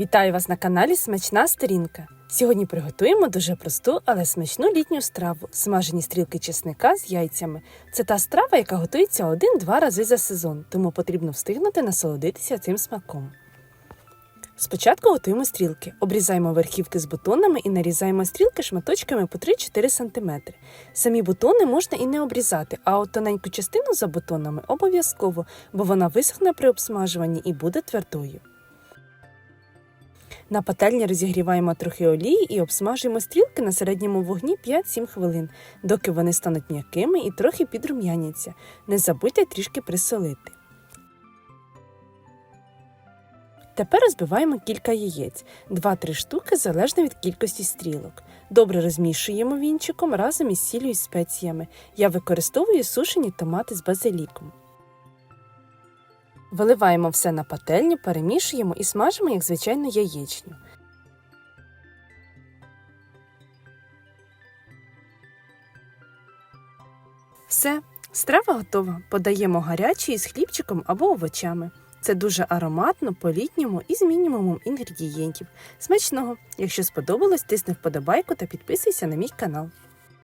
Вітаю вас на каналі Смачна сторінка. Сьогодні приготуємо дуже просту, але смачну літню страву смажені стрілки чесника з яйцями. Це та страва, яка готується один-два рази за сезон, тому потрібно встигнути насолодитися цим смаком. Спочатку готуємо стрілки. Обрізаємо верхівки з бутонами і нарізаємо стрілки шматочками по 3-4 см. Самі бутони можна і не обрізати, а от тоненьку частину за бутонами обов'язково, бо вона висохне при обсмажуванні і буде твердою. На пательні розігріваємо трохи олії і обсмажуємо стрілки на середньому вогні 5-7 хвилин, доки вони стануть м'якими і трохи підрум'яняться. Не забудьте трішки присолити. Тепер розбиваємо кілька яєць, 2-3 штуки залежно від кількості стрілок. Добре розмішуємо вінчиком разом із сіллю і спеціями. Я використовую сушені томати з базиліком. Виливаємо все на пательню, перемішуємо і смажимо, як звичайну яєчню. Все, страва готова. Подаємо гарячі із хлібчиком або овочами. Це дуже ароматно, по-літньому і з мінімумом інгредієнтів. Смачного! Якщо сподобалось, тисни вподобайку та підписуйся на мій канал.